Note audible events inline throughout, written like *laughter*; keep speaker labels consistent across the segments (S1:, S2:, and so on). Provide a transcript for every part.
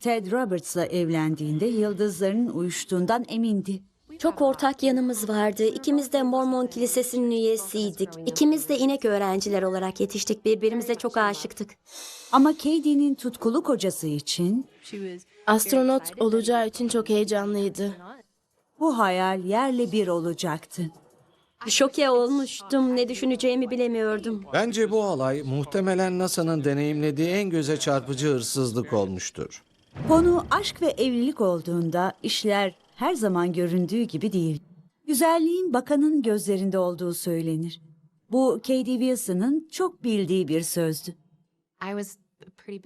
S1: Ted Roberts'la evlendiğinde yıldızlarının uyuştuğundan emindi.
S2: Çok ortak yanımız vardı. İkimiz de Mormon Kilisesi'nin üyesiydik. İkimiz de inek öğrenciler olarak yetiştik. Birbirimize çok aşıktık.
S1: Ama Katie'nin tutkulu kocası için
S3: Astronot olacağı için çok heyecanlıydı.
S1: bu hayal yerle bir olacaktı.
S2: Şoke olmuştum. Ne düşüneceğimi bilemiyordum.
S4: Bence bu olay muhtemelen NASA'nın deneyimlediği en göze çarpıcı hırsızlık olmuştur.
S1: Konu aşk ve evlilik olduğunda işler her zaman göründüğü gibi değil. Güzelliğin bakanın gözlerinde olduğu söylenir. Bu Katie Wilson'ın çok bildiği bir sözdü.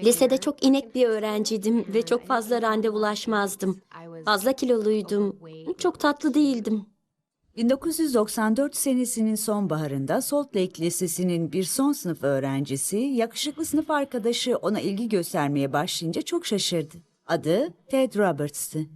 S2: Lisede çok inek bir öğrenciydim ve çok fazla randevulaşmazdım. Fazla kiloluydum. Çok tatlı değildim.
S1: 1994 senesinin sonbaharında Salt Lake Lisesi'nin bir son sınıf öğrencisi, yakışıklı sınıf arkadaşı ona ilgi göstermeye başlayınca çok şaşırdı. Adı Ted Roberts'tı.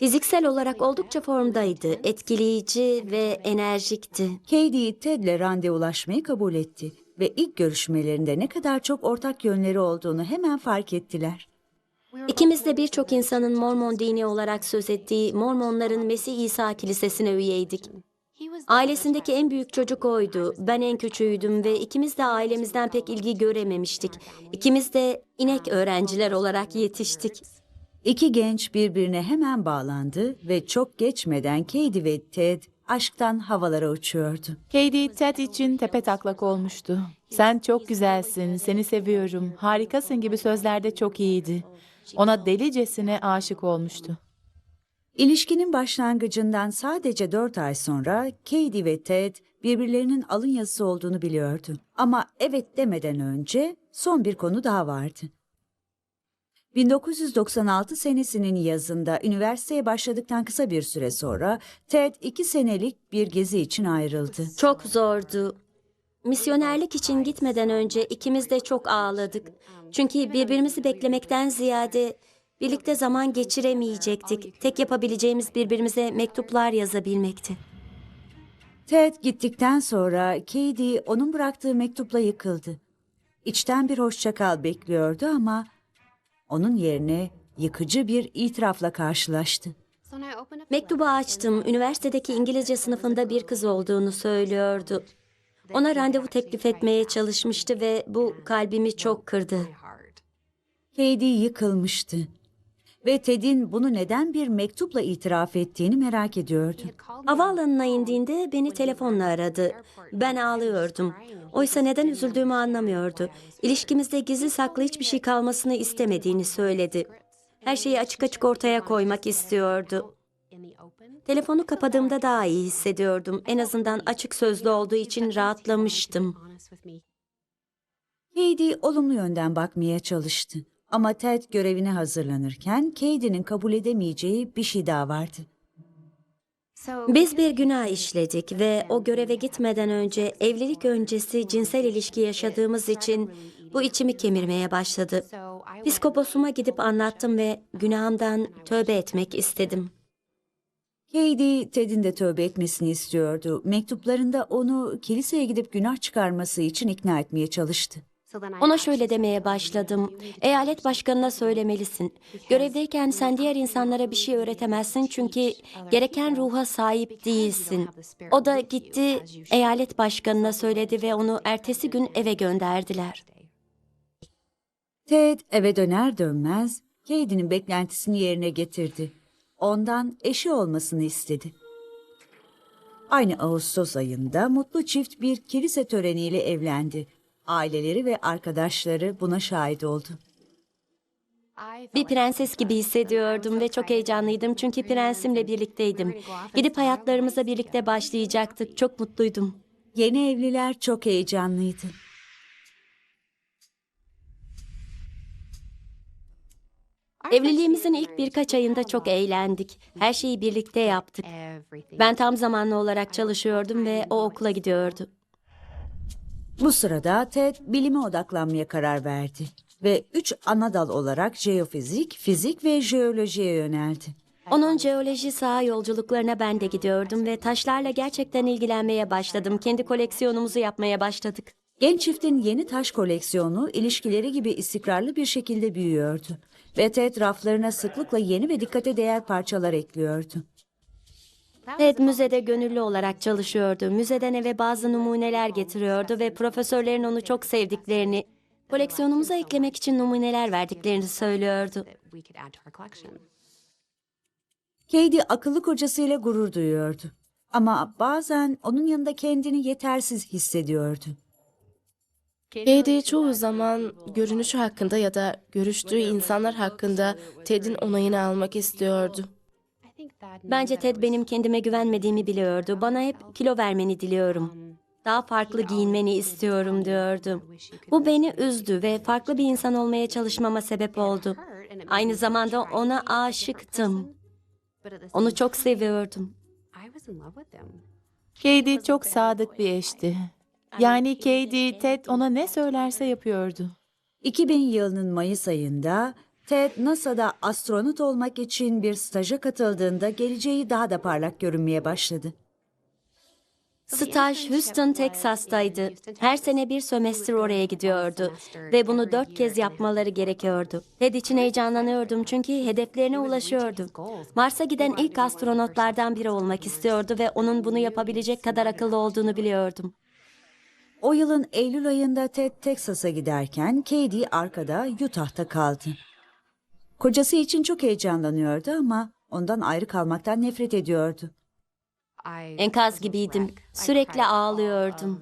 S2: Fiziksel olarak oldukça formdaydı. Etkileyici ve enerjikti.
S1: Katie Ted'le randevulaşmayı kabul etti ve ilk görüşmelerinde ne kadar çok ortak yönleri olduğunu hemen fark ettiler.
S2: İkimiz de birçok insanın Mormon dini olarak söz ettiği Mormonların Mesih İsa Kilisesi'ne üyeydik. Ailesindeki en büyük çocuk oydu. Ben en küçüğüydüm ve ikimiz de ailemizden pek ilgi görememiştik. İkimiz de inek öğrenciler olarak yetiştik.
S1: İki genç birbirine hemen bağlandı ve çok geçmeden Katie ve Ted aşktan havalara uçuyordu.
S5: Katie Ted için tepe taklak olmuştu. Sen çok güzelsin, seni seviyorum, harikasın gibi sözlerde çok iyiydi. Ona delicesine aşık olmuştu.
S1: İlişkinin başlangıcından sadece dört ay sonra Katie ve Ted birbirlerinin alın yazısı olduğunu biliyordu. Ama evet demeden önce son bir konu daha vardı. 1996 senesinin yazında üniversiteye başladıktan kısa bir süre sonra Ted iki senelik bir gezi için ayrıldı.
S2: Çok zordu. Misyonerlik için gitmeden önce ikimiz de çok ağladık. Çünkü birbirimizi beklemekten ziyade birlikte zaman geçiremeyecektik. Tek yapabileceğimiz birbirimize mektuplar yazabilmekti.
S1: Ted gittikten sonra Katie onun bıraktığı mektupla yıkıldı. İçten bir hoşçakal bekliyordu ama onun yerine yıkıcı bir itirafla karşılaştı.
S2: Mektubu açtım. Üniversitedeki İngilizce sınıfında bir kız olduğunu söylüyordu. Ona randevu teklif etmeye çalışmıştı ve bu kalbimi çok kırdı.
S1: Katie yıkılmıştı. Ve Ted'in bunu neden bir mektupla itiraf ettiğini merak ediyordu.
S2: Havaalanına indiğinde beni telefonla aradı. Ben ağlıyordum. Oysa neden üzüldüğümü anlamıyordu. İlişkimizde gizli saklı hiçbir şey kalmasını istemediğini söyledi. Her şeyi açık açık ortaya koymak istiyordu. Telefonu kapadığımda daha iyi hissediyordum. En azından açık sözlü olduğu için rahatlamıştım.
S1: Katie olumlu yönden bakmaya çalıştı. Ama Ted görevine hazırlanırken Katie'nin kabul edemeyeceği bir şey daha vardı.
S2: Biz bir günah işledik ve o göreve gitmeden önce evlilik öncesi cinsel ilişki yaşadığımız için bu içimi kemirmeye başladı. Piskoposuma gidip anlattım ve günahımdan tövbe etmek istedim.
S1: Katie, Ted'in de tövbe etmesini istiyordu. Mektuplarında onu kiliseye gidip günah çıkarması için ikna etmeye çalıştı.
S2: Ona şöyle demeye başladım. Eyalet başkanına söylemelisin. Görevdeyken sen diğer insanlara bir şey öğretemezsin çünkü gereken ruha sahip değilsin. O da gitti eyalet başkanına söyledi ve onu ertesi gün eve gönderdiler.
S1: Ted eve döner dönmez Katie'nin beklentisini yerine getirdi. Ondan eşi olmasını istedi. Aynı Ağustos ayında mutlu çift bir kilise töreniyle evlendi. Aileleri ve arkadaşları buna şahit oldu.
S2: Bir prenses gibi hissediyordum ve çok heyecanlıydım çünkü prensimle birlikteydim. Gidip hayatlarımıza birlikte başlayacaktık. Çok mutluydum.
S1: Yeni evliler çok heyecanlıydı.
S2: Evliliğimizin ilk birkaç ayında çok eğlendik. Her şeyi birlikte yaptık. Ben tam zamanlı olarak çalışıyordum ve o okula gidiyordu.
S1: Bu sırada Ted bilime odaklanmaya karar verdi ve üç ana dal olarak jeofizik, fizik ve jeolojiye yöneldi.
S2: Onun jeoloji saha yolculuklarına ben de gidiyordum ve taşlarla gerçekten ilgilenmeye başladım. Kendi koleksiyonumuzu yapmaya başladık.
S1: Genç çiftin yeni taş koleksiyonu ilişkileri gibi istikrarlı bir şekilde büyüyordu. Ve Ted raflarına sıklıkla yeni ve dikkate değer parçalar ekliyordu.
S2: Ted müzede gönüllü olarak çalışıyordu. Müzeden eve bazı numuneler getiriyordu ve profesörlerin onu çok sevdiklerini, koleksiyonumuza eklemek için numuneler verdiklerini söylüyordu.
S1: Katie akıllı kocasıyla gurur duyuyordu. Ama bazen onun yanında kendini yetersiz hissediyordu.
S3: Katie çoğu zaman görünüşü hakkında ya da görüştüğü insanlar hakkında Ted'in onayını almak istiyordu.
S2: Bence Ted benim kendime güvenmediğimi biliyordu. Bana hep kilo vermeni diliyorum. Daha farklı giyinmeni istiyorum diyordu. Bu beni üzdü ve farklı bir insan olmaya çalışmama sebep oldu. Aynı zamanda ona aşıktım. Onu çok seviyordum.
S5: Katie çok sadık bir eşti. Yani Katie, Ted ona ne söylerse yapıyordu.
S1: 2000 yılının Mayıs ayında Ted NASA'da astronot olmak için bir staja katıldığında geleceği daha da parlak görünmeye başladı.
S2: Staj Houston, Texas'taydı. Her sene bir sömestr oraya gidiyordu ve bunu dört kez yapmaları gerekiyordu. Ted için heyecanlanıyordum çünkü hedeflerine ulaşıyordu. Mars'a giden ilk astronotlardan biri olmak istiyordu ve onun bunu yapabilecek kadar akıllı olduğunu biliyordum.
S1: O yılın Eylül ayında Ted Texas'a giderken Katie arkada Utah'ta kaldı. Kocası için çok heyecanlanıyordu ama ondan ayrı kalmaktan nefret ediyordu.
S2: Enkaz gibiydim. Sürekli ağlıyordum.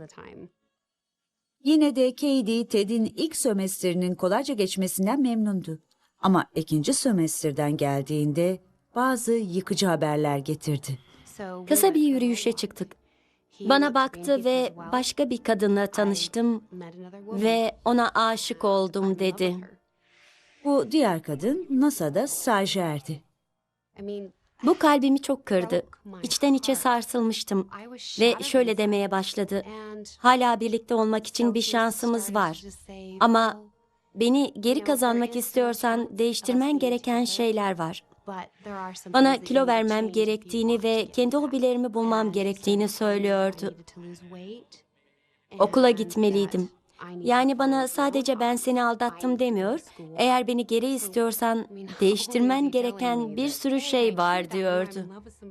S1: Yine de Katie Ted'in ilk sömestrinin kolayca geçmesinden memnundu. Ama ikinci sömestrden geldiğinde bazı yıkıcı haberler getirdi.
S2: Kısa bir yürüyüşe çıktık. Bana baktı ve başka bir kadınla tanıştım ve ona aşık oldum dedi.
S1: Bu diğer kadın NASA'da stajyerdi.
S2: Bu kalbimi çok kırdı. İçten içe sarsılmıştım ve şöyle demeye başladı. Hala birlikte olmak için bir şansımız var. Ama beni geri kazanmak istiyorsan değiştirmen gereken şeyler var. Bana kilo vermem gerektiğini ve kendi hobilerimi bulmam gerektiğini söylüyordu. Okula gitmeliydim. Yani bana sadece ben seni aldattım demiyor. Eğer beni geri istiyorsan *laughs* değiştirmen gereken bir sürü şey var diyordu.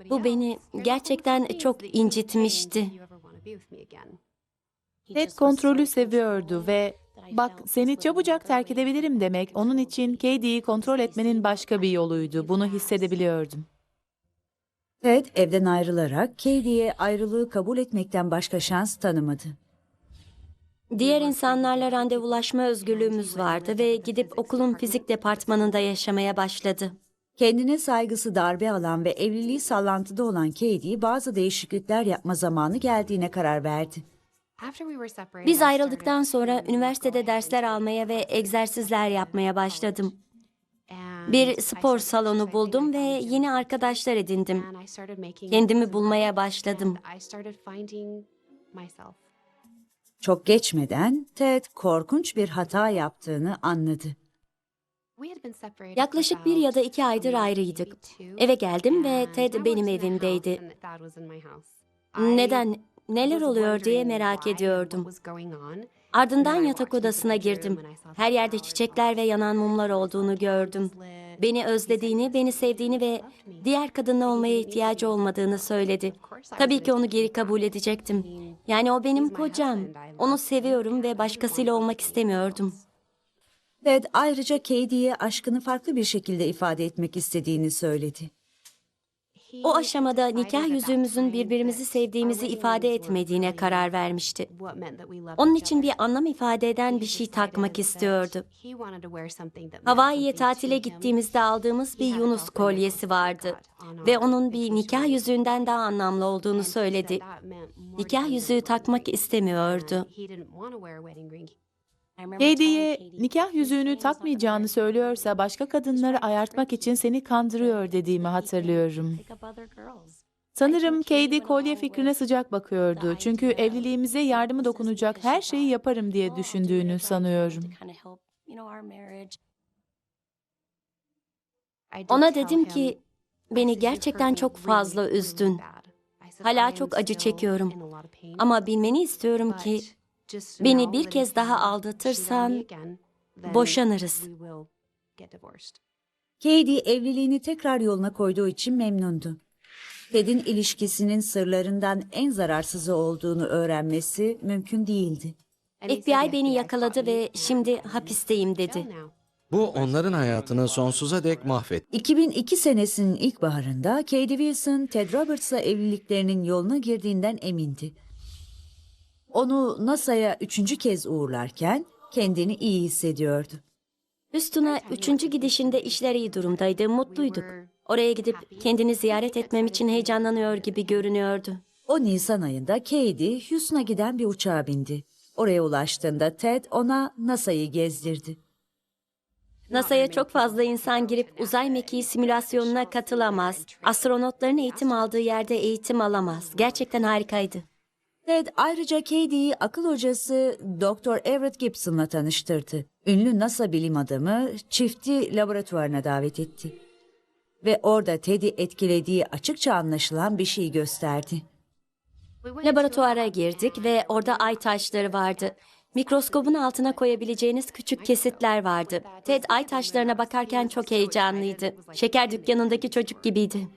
S2: Bu beni gerçekten çok incitmişti.
S5: Ted kontrolü seviyordu ve bak seni çabucak terk edebilirim demek onun için Katie'yi kontrol etmenin başka bir yoluydu. Bunu hissedebiliyordum.
S1: Ted evden ayrılarak Katie'ye ayrılığı kabul etmekten başka şans tanımadı.
S2: Diğer insanlarla randevulaşma özgürlüğümüz vardı ve gidip okulun fizik departmanında yaşamaya başladı.
S1: Kendine saygısı darbe alan ve evliliği sallantıda olan Katie bazı değişiklikler yapma zamanı geldiğine karar verdi.
S2: Biz ayrıldıktan sonra üniversitede dersler almaya ve egzersizler yapmaya başladım. Bir spor salonu buldum ve yeni arkadaşlar edindim. Kendimi bulmaya başladım.
S1: Çok geçmeden Ted korkunç bir hata yaptığını anladı.
S2: Yaklaşık bir ya da iki aydır ayrıydık. Eve geldim ve Ted benim evimdeydi. Neden, neler oluyor diye merak ediyordum. Ardından yatak odasına girdim. Her yerde çiçekler ve yanan mumlar olduğunu gördüm. Beni özlediğini, beni sevdiğini ve diğer kadınla olmaya ihtiyacı olmadığını söyledi. Tabii ki onu geri kabul edecektim. Yani o benim kocam. Onu seviyorum ve başkasıyla olmak istemiyordum.
S1: Ted ayrıca Katie'ye aşkını farklı bir şekilde ifade etmek istediğini söyledi.
S2: O aşamada nikah yüzüğümüzün birbirimizi sevdiğimizi ifade etmediğine karar vermişti. Onun için bir anlam ifade eden bir şey takmak istiyordu. Hawaii'ye tatile gittiğimizde aldığımız bir Yunus kolyesi vardı ve onun bir nikah yüzüğünden daha anlamlı olduğunu söyledi. Nikah yüzüğü takmak istemiyordu.
S5: Katie'ye nikah yüzüğünü takmayacağını söylüyorsa başka kadınları ayartmak için seni kandırıyor dediğimi hatırlıyorum. Sanırım Katie kolye fikrine sıcak bakıyordu. Çünkü evliliğimize yardımı dokunacak her şeyi yaparım diye düşündüğünü sanıyorum.
S2: Ona dedim ki beni gerçekten çok fazla üzdün. Hala çok acı çekiyorum. Ama bilmeni istiyorum ki beni bir kez daha aldatırsan boşanırız.
S1: Katie evliliğini tekrar yoluna koyduğu için memnundu. Ted'in ilişkisinin sırlarından en zararsızı olduğunu öğrenmesi mümkün değildi.
S2: FBI beni yakaladı ve şimdi hapisteyim dedi.
S4: Bu onların hayatını sonsuza dek mahvetti.
S1: 2002 senesinin ilkbaharında Katie Wilson, Ted Roberts'la evliliklerinin yoluna girdiğinden emindi. Onu NASA'ya üçüncü kez uğurlarken kendini iyi hissediyordu.
S2: Üstüne üçüncü gidişinde işler iyi durumdaydı, mutluyduk. Oraya gidip kendini ziyaret etmem için heyecanlanıyor gibi görünüyordu.
S1: O Nisan ayında Katie, Houston'a giden bir uçağa bindi. Oraya ulaştığında Ted ona NASA'yı gezdirdi.
S2: NASA'ya çok fazla insan girip uzay mekiği simülasyonuna katılamaz. Astronotların eğitim aldığı yerde eğitim alamaz. Gerçekten harikaydı.
S1: Ted ayrıca Katie'yi akıl hocası Dr. Everett Gibson'la tanıştırdı. Ünlü NASA bilim adamı çifti laboratuvarına davet etti. Ve orada Ted'i etkilediği açıkça anlaşılan bir şey gösterdi.
S2: Laboratuvara girdik ve orada ay taşları vardı. Mikroskobun altına koyabileceğiniz küçük kesitler vardı. Ted ay taşlarına bakarken çok heyecanlıydı. Şeker dükkanındaki çocuk gibiydi.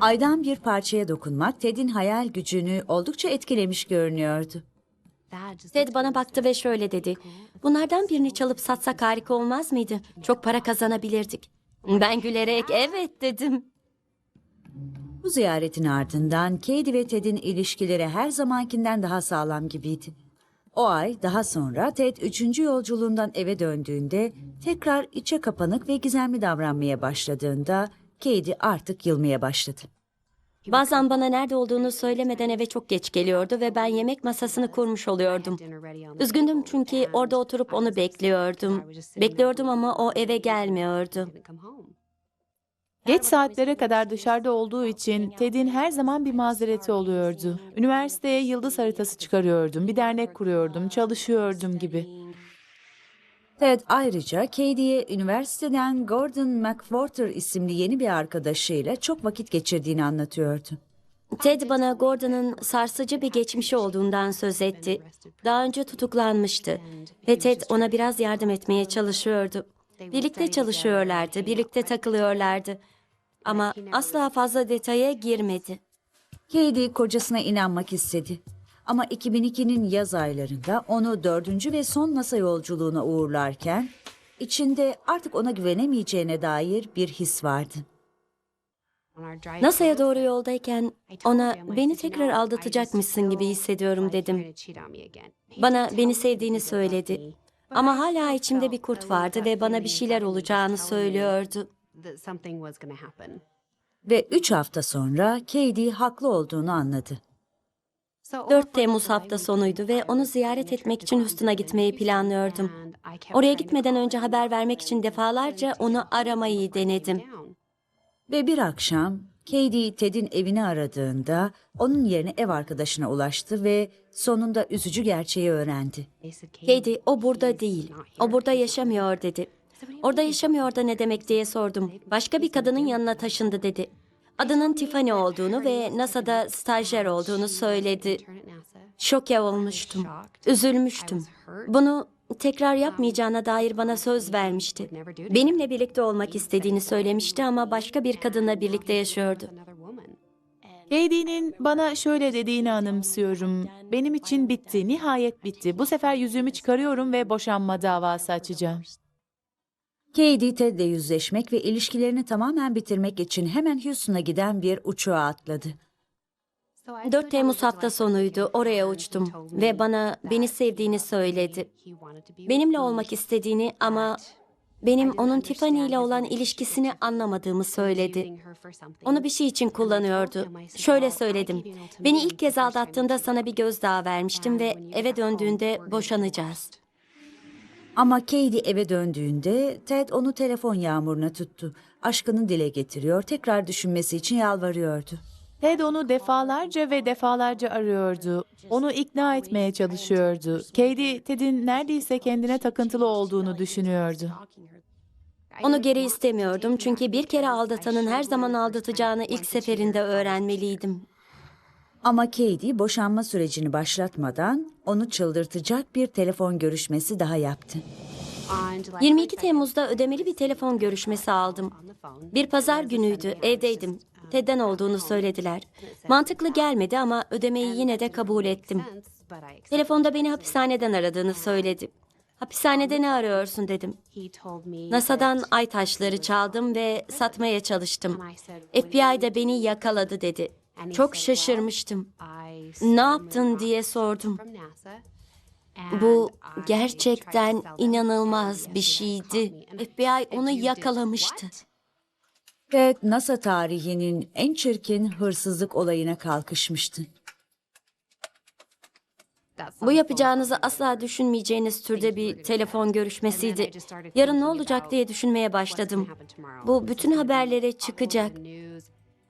S1: Aydan bir parçaya dokunmak Ted'in hayal gücünü oldukça etkilemiş görünüyordu.
S2: Ted bana baktı ve şöyle dedi. Bunlardan birini çalıp satsak harika olmaz mıydı? Çok para kazanabilirdik. Ben gülerek evet dedim.
S1: Bu ziyaretin ardından Katie ve Ted'in ilişkileri her zamankinden daha sağlam gibiydi. O ay daha sonra Ted üçüncü yolculuğundan eve döndüğünde tekrar içe kapanık ve gizemli davranmaya başladığında Katie artık yılmaya başladı.
S2: Bazen bana nerede olduğunu söylemeden eve çok geç geliyordu ve ben yemek masasını kurmuş oluyordum. Üzgündüm çünkü orada oturup onu bekliyordum. Bekliyordum ama o eve gelmiyordu.
S5: Geç saatlere kadar dışarıda olduğu için Ted'in her zaman bir mazereti oluyordu. Üniversiteye yıldız haritası çıkarıyordum, bir dernek kuruyordum, çalışıyordum gibi.
S1: Ted ayrıca Katie'ye üniversiteden Gordon McWhorter isimli yeni bir arkadaşıyla çok vakit geçirdiğini anlatıyordu.
S2: Ted bana Gordon'ın sarsıcı bir geçmişi olduğundan söz etti. Daha önce tutuklanmıştı ve Ted ona biraz yardım etmeye çalışıyordu. Birlikte çalışıyorlardı, birlikte takılıyorlardı. Ama asla fazla detaya girmedi.
S1: Katie kocasına inanmak istedi. Ama 2002'nin yaz aylarında onu dördüncü ve son NASA yolculuğuna uğurlarken içinde artık ona güvenemeyeceğine dair bir his vardı.
S2: NASA'ya doğru yoldayken ona beni tekrar aldatacakmışsın gibi hissediyorum dedim. Bana beni sevdiğini söyledi. Ama hala içimde bir kurt vardı ve bana bir şeyler olacağını söylüyordu.
S1: Ve üç hafta sonra Katie haklı olduğunu anladı.
S2: 4 Temmuz hafta sonuydu ve onu ziyaret etmek için Houston'a gitmeyi planlıyordum. Oraya gitmeden önce haber vermek için defalarca onu aramayı denedim.
S1: Ve bir akşam Katie Ted'in evini aradığında onun yerine ev arkadaşına ulaştı ve sonunda üzücü gerçeği öğrendi.
S2: Katie, o burada değil. O burada yaşamıyor dedi. Orada yaşamıyor da ne demek diye sordum. Başka bir kadının yanına taşındı dedi. Adının Tiffany olduğunu ve NASA'da stajyer olduğunu söyledi. Şoke olmuştum. Üzülmüştüm. Bunu tekrar yapmayacağına dair bana söz vermişti. Benimle birlikte olmak istediğini söylemişti ama başka bir kadınla birlikte yaşıyordu.
S5: Katie'nin bana şöyle dediğini anımsıyorum. Benim için bitti, nihayet bitti. Bu sefer yüzüğümü çıkarıyorum ve boşanma davası açacağım.
S1: Katie Ted'le yüzleşmek ve ilişkilerini tamamen bitirmek için hemen Houston'a giden bir uçağa atladı.
S2: 4 Temmuz hafta sonuydu. Oraya uçtum ve bana beni sevdiğini söyledi. Benimle olmak istediğini ama benim onun Tiffany ile olan ilişkisini anlamadığımı söyledi. Onu bir şey için kullanıyordu. Şöyle söyledim. Beni ilk kez aldattığında sana bir gözdağı vermiştim ve eve döndüğünde boşanacağız.
S1: Ama Katie eve döndüğünde Ted onu telefon yağmuruna tuttu. Aşkını dile getiriyor, tekrar düşünmesi için yalvarıyordu.
S5: Ted onu defalarca ve defalarca arıyordu. Onu ikna etmeye çalışıyordu. Katie, Ted'in neredeyse kendine takıntılı olduğunu düşünüyordu.
S2: Onu geri istemiyordum çünkü bir kere aldatanın her zaman aldatacağını ilk seferinde öğrenmeliydim.
S1: Ama Katie boşanma sürecini başlatmadan onu çıldırtacak bir telefon görüşmesi daha yaptı.
S2: 22 Temmuz'da ödemeli bir telefon görüşmesi aldım. Bir pazar günüydü, evdeydim. Ted'den olduğunu söylediler. Mantıklı gelmedi ama ödemeyi yine de kabul ettim. Telefonda beni hapishaneden aradığını söyledi. Hapishanede ne arıyorsun dedim. NASA'dan ay taşları çaldım ve satmaya çalıştım. FBI de beni yakaladı dedi. Çok şaşırmıştım. Ne yaptın diye sordum. Bu gerçekten inanılmaz bir şeydi. FBI onu yakalamıştı.
S1: Ted NASA tarihinin en çirkin hırsızlık olayına kalkışmıştı.
S2: Bu yapacağınızı asla düşünmeyeceğiniz türde bir telefon görüşmesiydi. Yarın ne olacak diye düşünmeye başladım. Bu bütün haberlere çıkacak.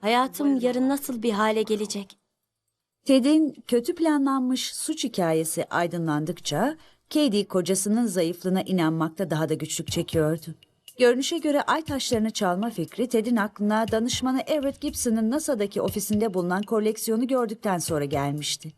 S2: Hayatım yarın nasıl bir hale gelecek?
S1: Ted'in kötü planlanmış suç hikayesi aydınlandıkça Katie kocasının zayıflığına inanmakta daha da güçlük çekiyordu. Görünüşe göre ay taşlarını çalma fikri Ted'in aklına danışmanı Everett Gibson'ın NASA'daki ofisinde bulunan koleksiyonu gördükten sonra gelmişti.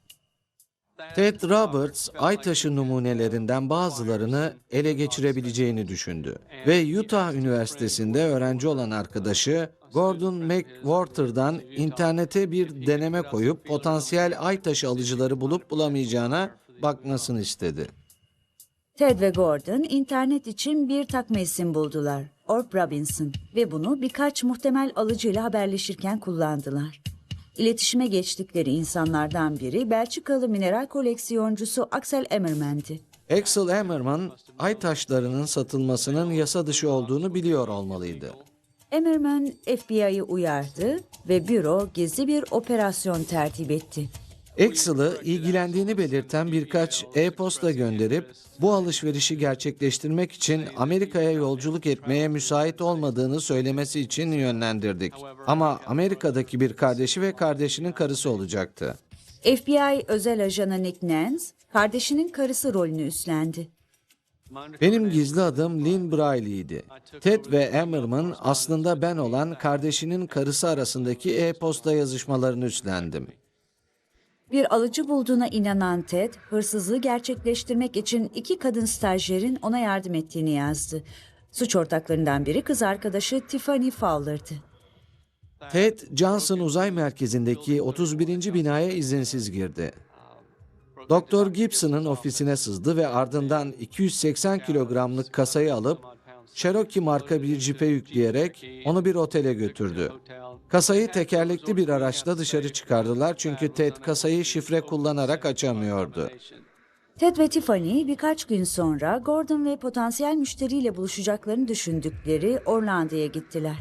S4: Ted Roberts, ay taşı numunelerinden bazılarını ele geçirebileceğini düşündü. Ve Utah Üniversitesi'nde öğrenci olan arkadaşı Gordon McWhorter'dan internete bir deneme koyup potansiyel ay taşı alıcıları bulup bulamayacağına bakmasını istedi.
S1: Ted ve Gordon internet için bir takma isim buldular. Orp Robinson ve bunu birkaç muhtemel alıcıyla haberleşirken kullandılar. İletişime geçtikleri insanlardan biri Belçikalı mineral koleksiyoncusu Axel Emmerman'di.
S4: Axel Emmerman, ay taşlarının satılmasının yasa dışı olduğunu biliyor olmalıydı.
S1: Emmerman FBI'yi uyardı ve büro gizli bir operasyon tertip etti.
S4: Axel'ı ilgilendiğini belirten birkaç e-posta gönderip bu alışverişi gerçekleştirmek için Amerika'ya yolculuk etmeye müsait olmadığını söylemesi için yönlendirdik. Ama Amerika'daki bir kardeşi ve kardeşinin karısı olacaktı.
S1: FBI özel ajanı Nick Nance, kardeşinin karısı rolünü üstlendi.
S4: Benim gizli adım Lynn Briley'di. Ted ve Emmerman aslında ben olan kardeşinin karısı arasındaki e-posta yazışmalarını üstlendim.
S1: Bir alıcı bulduğuna inanan Ted, hırsızlığı gerçekleştirmek için iki kadın stajyerin ona yardım ettiğini yazdı. Suç ortaklarından biri kız arkadaşı Tiffany Fowler'dı.
S4: Ted, Johnson Uzay Merkezi'ndeki 31. binaya izinsiz girdi. Doktor Gibson'ın ofisine sızdı ve ardından 280 kilogramlık kasayı alıp Cherokee marka bir cipe yükleyerek onu bir otele götürdü. Kasayı tekerlekli bir araçla dışarı çıkardılar çünkü Ted kasayı şifre kullanarak açamıyordu.
S1: Ted ve Tiffany birkaç gün sonra Gordon ve potansiyel müşteriyle buluşacaklarını düşündükleri Orlando'ya gittiler.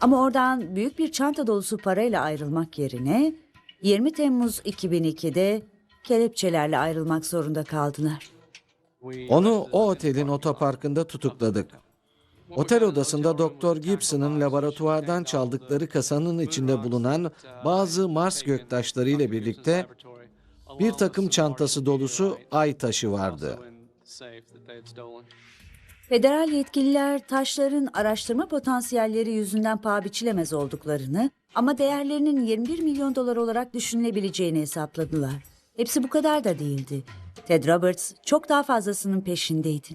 S1: Ama oradan büyük bir çanta dolusu parayla ayrılmak yerine 20 Temmuz 2002'de kelepçelerle ayrılmak zorunda kaldılar.
S4: Onu o otelin otoparkında tutukladık. Otel odasında Doktor Gibson'ın laboratuvardan çaldıkları kasanın içinde bulunan bazı Mars göktaşları ile birlikte bir takım çantası dolusu ay taşı vardı.
S1: Federal yetkililer taşların araştırma potansiyelleri yüzünden paha biçilemez olduklarını ama değerlerinin 21 milyon dolar olarak düşünülebileceğini hesapladılar. Hepsi bu kadar da değildi. Ted Roberts çok daha fazlasının peşindeydi.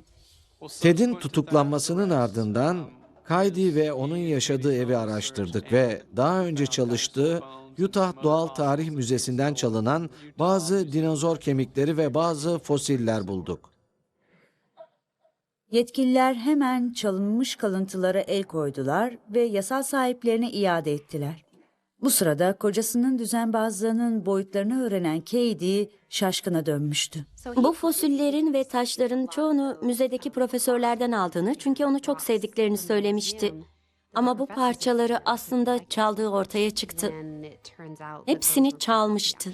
S4: Ted'in tutuklanmasının ardından Kaydi ve onun yaşadığı evi araştırdık ve daha önce çalıştığı Utah Doğal Tarih Müzesi'nden çalınan bazı dinozor kemikleri ve bazı fosiller bulduk.
S1: Yetkililer hemen çalınmış kalıntılara el koydular ve yasal sahiplerine iade ettiler. Bu sırada kocasının düzenbazlığının boyutlarını öğrenen Katie şaşkına dönmüştü.
S2: Bu fosillerin ve taşların çoğunu müzedeki profesörlerden aldığını çünkü onu çok sevdiklerini söylemişti. Ama bu parçaları aslında çaldığı ortaya çıktı. Hepsini çalmıştı.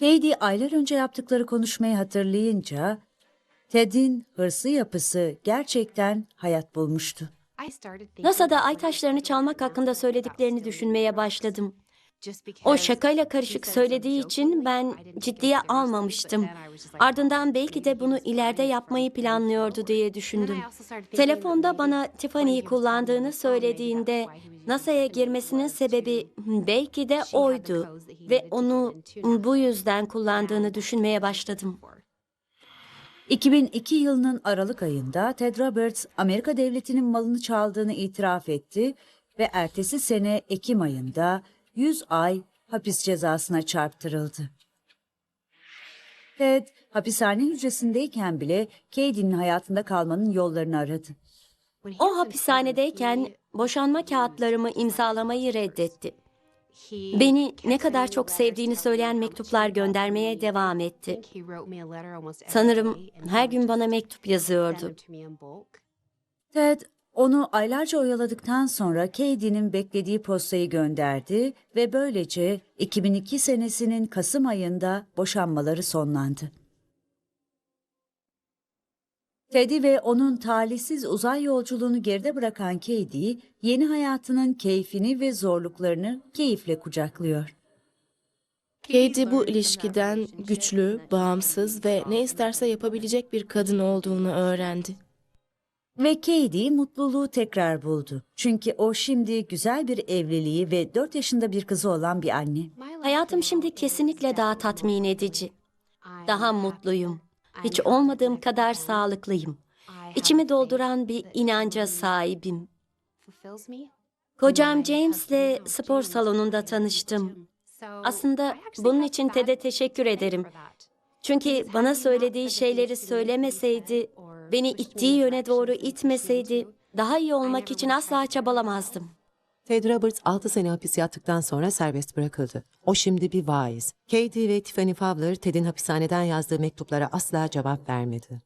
S1: Katie aylar önce yaptıkları konuşmayı hatırlayınca Ted'in hırsı yapısı gerçekten hayat bulmuştu.
S2: NASA'da ay taşlarını çalmak hakkında söylediklerini düşünmeye başladım. O şakayla karışık söylediği için ben ciddiye almamıştım. Ardından *laughs* belki de bunu ileride yapmayı planlıyordu diye düşündüm. Telefonda bana Tiffany'yi kullandığını söylediğinde NASA'ya girmesinin sebebi belki de oydu ve onu bu yüzden kullandığını düşünmeye başladım.
S1: 2002 yılının Aralık ayında Ted Roberts Amerika devletinin malını çaldığını itiraf etti ve ertesi sene Ekim ayında 100 ay hapis cezasına çarptırıldı. Ted hapishane hücresindeyken bile Katie'nin hayatında kalmanın yollarını aradı.
S2: O hapishanedeyken boşanma kağıtlarımı imzalamayı reddetti. Beni ne kadar çok sevdiğini söyleyen mektuplar göndermeye devam etti. Sanırım her gün bana mektup yazıyordu.
S1: Ted onu aylarca oyaladıktan sonra Katie'nin beklediği postayı gönderdi ve böylece 2002 senesinin Kasım ayında boşanmaları sonlandı. Teddy ve onun talihsiz uzay yolculuğunu geride bırakan Katie, yeni hayatının keyfini ve zorluklarını keyifle kucaklıyor.
S3: Katie bu ilişkiden güçlü, bağımsız ve ne isterse yapabilecek bir kadın olduğunu öğrendi.
S1: Ve Katie mutluluğu tekrar buldu. Çünkü o şimdi güzel bir evliliği ve 4 yaşında bir kızı olan bir anne.
S2: Hayatım şimdi kesinlikle daha tatmin edici. Daha mutluyum. Hiç olmadığım kadar sağlıklıyım. İçimi dolduran bir inanca sahibim. Kocam James'le spor salonunda tanıştım. Aslında bunun için Ted'e teşekkür ederim. Çünkü bana söylediği şeyleri söylemeseydi, beni ittiği yöne doğru itmeseydi, daha iyi olmak için asla çabalamazdım.
S6: Ted Roberts 6 sene hapis yattıktan sonra serbest bırakıldı. O şimdi bir vaiz. Katie ve Tiffany Fowler Ted'in hapishaneden yazdığı mektuplara asla cevap vermedi.